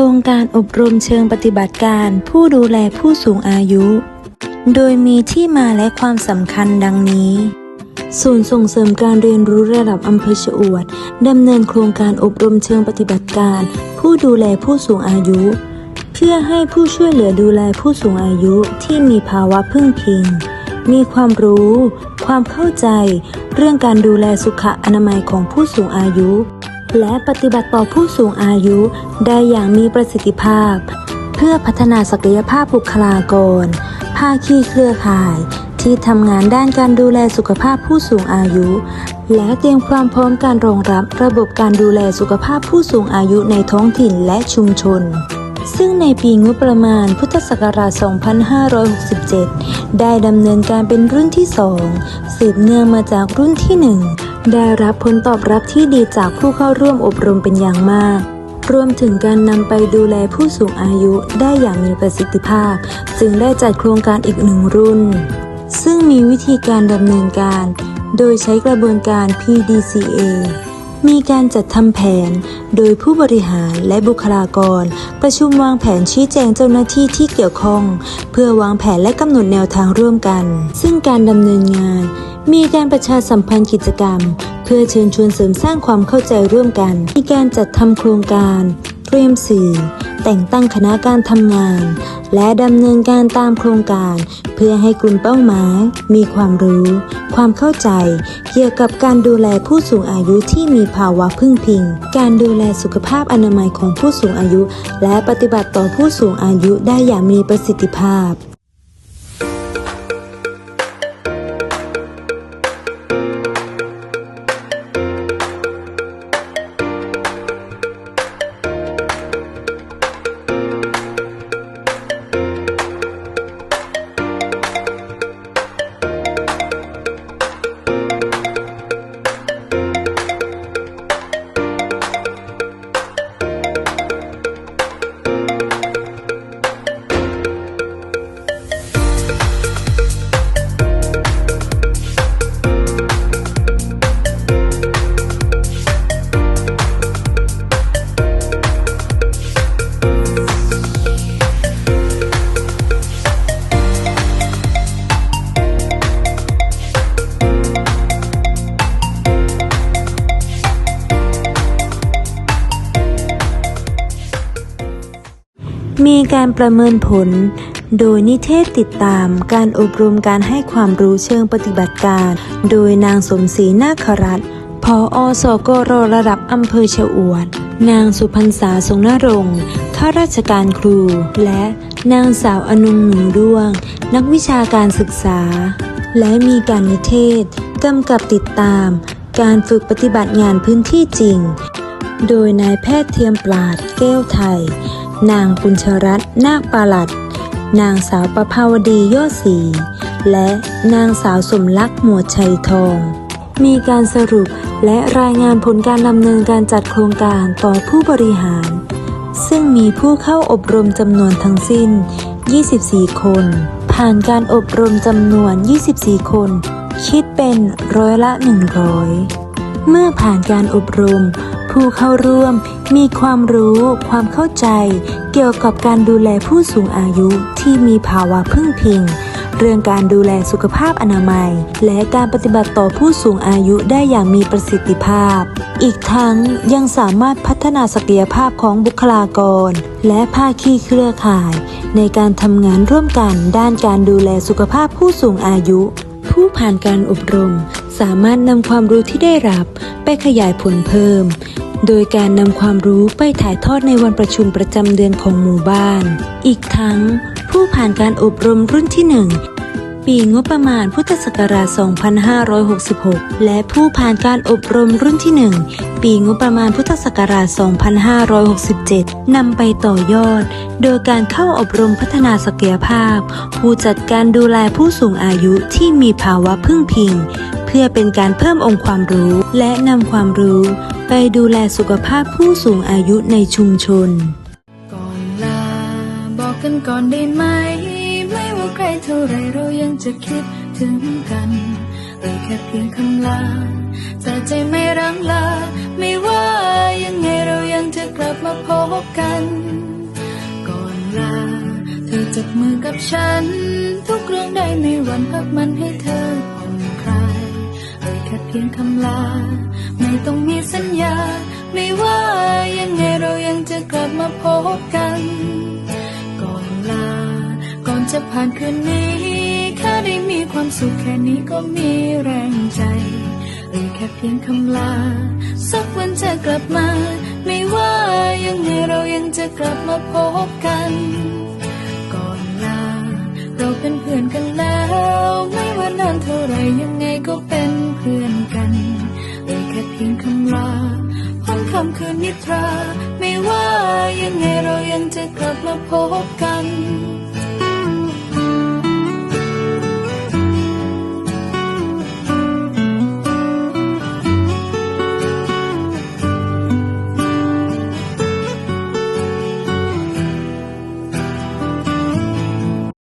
ครงการอบรมเชิงปฏิบัติการผู้ดูแลผู้สูงอายุ โดยมีที่มาและความสำคัญดังนี้ ศูนย์ส่งเสริมการเรียนรู้ระดับอำเภอชะอวดดำเนินโครงการอบรมเชิงปฏิบัติการ ผู้ดูแลผู้สูงอายุ เพื่อให้ผู้ช่วยเหลือดูแลผู้สูงอายุที่มีภาวะพึ่งพิง มีความรู้ ความเข้าใจ เรื่องการดูแลสุขอนามัยของผู้สูงอายุ และปฏิบัติต่อผู้สูงอายุได้อย่างมีประสิทธิภาพ เพื่อพัฒนาศักยภาพบุคลากร ภาคีเครือข่าย ที่ทำงานด้านการดูแลสุขภาพผู้สูงอายุ และเตรียมความพร้อมการรองรับระบบการดูแลสุขภาพผู้สูงอายุในท้องถิ่นและชุมชนซึ่งในปีงบประมาณพุทธศักราช 2567 ได้ดำเนินการเป็นรุ่นที่ 2 สืบเนื่องมาจากรุ่นที่ 1 ได้รับผลตอบรับที่ดีจากผู้เข้าร่วมอบรมเป็นอย่างมาก รวมถึงการนำไปดูแลผู้สูงอายุได้อย่างมีประสิทธิภาพ จึงได้จัดโครงการอีกหนึ่งรุ่น ซึ่งมีวิธีการดำเนินการ โดยใช้กระบวนการ PDCA มีการจัดทำแผน โดยผู้บริหารและบุคลากร ประชุมวางแผนชี้แจงเจ้าหน้าที่ที่เกี่ยวข้อง เพื่อวางแผนและกำหนดแนวทางร่วมกัน ซึ่งการดำเนินงาน มีการประชาสัมพันธ์กิจกรรม เพื่อเชิญชวนเสริมสร้างความเข้าใจร่วมกัน มีการจัดทำโครงการเตรียมสื่อ แต่งตั้งคณะการทำงาน และดำเนินการตามโครงการ เพื่อให้กลุ่มเป้าหมายมีความรู้ ความเข้าใจ เกี่ยวกับการดูแลผู้สูงอายุที่มีภาวะพึ่งพิง การดูแลสุขภาพอนามัยของผู้สูงอายุ และปฏิบัติต่อผู้สูงอายุได้อย่างมีประสิทธิภาพ มีการประเมินผล โดยนิเทศติดตามการอบรมการให้ความรู้เชิงปฏิบัติการ โดยนางสมศรีนาครัตน์พออสกรระดับอำเภอชะอวด นางสุพรรษาทรงนรงค์ข้าราชการครู และนางสาวอนุงหนูด้วง นักวิชาการศึกษา และมีการนิเทศกำกับติดตาม การฝึกปฏิบัติงานพื้นที่จริง โดยนายแพทย์เทียมปราดแก้วไทย นางปุญชรัตน์นาคปาลัด นางสาวประภาวดียอดศรีและนางสาวสมลักษ์หมวดชัยทอง มีการสรุปและรายงานผลการดำเนินการจัดโครงการต่อผู้บริหาร ซึ่งมีผู้เข้าอบรมจำนวนทั้งสิ้น 24 คน ผ่านการอบรมจำนวน 24 คน คิดเป็นร้อยละ 100 เมื่อผ่านการอบรม ผู้เข้าร่วมมีความรู้ ความเข้าใจ เกี่ยวกับการดูแลผู้สูงอายุที่มีภาวะพึ่งพิง เรื่องการดูแลสุขภาพอนามัย และการปฏิบัติต่อผู้สูงอายุได้อย่างมีประสิทธิภาพ อีกทั้งยังสามารถพัฒนาศักยภาพของบุคลากร และภาคีเครือข่าย ในการทำงานร่วมกันด้านการดูแลสุขภาพผู้สูงอายุ ผู้ผ่านการอบรม สามารถนำความรู้ที่ได้รับไปขยายผลเพิ่ม โดยการนำความรู้ไปถ่ายทอดในวันประชุมประจำเดือนของหมู่บ้าน อีกทั้ง ผู้ผ่านการอบรมรุ่นที่1ปีงบประมาณพุทธศักราช 2566 และผู้ผ่านการอบรมรุ่นที่ 1 ปีงบประมาณพุทธศักราช 2567 นำไปต่อยอด โดยการเข้าอบรมพัฒนาศักยภาพ ผู้จัดการดูแลผู้สูงอายุที่มีภาวะพึ่งพิง เพื่อเป็นการเพิ่มองค์ความรู้ และนำความรู้ ไปดูแลสุขภาพผู้สูงอายุในชุมชน ก่อนลาบอกกันก่อนได้ไหม ไม่ว่าใกล้เท่าไรเรายังจะคิดถึงกันเลยแค่เพียงคำลาแต่ใจไม่รังลา ไม่ว่ายังไงเรายังจะกลับมาพบกัน ก่อนลา เธอจับมือกับฉัน ทุกเรื่องได้ในวันพักมันให้เธอ เพียงคำลา ไม่ต้องมีสัญญา ไม่ว่ายังไงเรายังจะกลับมาพบกัน ก่อนลา ก่อนจะผ่านคืนนี้แค่ได้มีความสุขแค่นี้ก็มีแรงใจเอ่ยแค่เพียงคำลา สักวันจะกลับมา ไม่ว่ายังไงเรายังจะกลับมาพบกัน ก่อนลา เราเป็นเพื่อนกันแล้ว ไม่ว่านานเท่าไรยังไงก็เป็น พื่อนกันเอ่ยแค่เพียงคำลาพ้นคำคืนนิทรา ไม่ว่ายังไงเรายังจะกลับมาพบกัน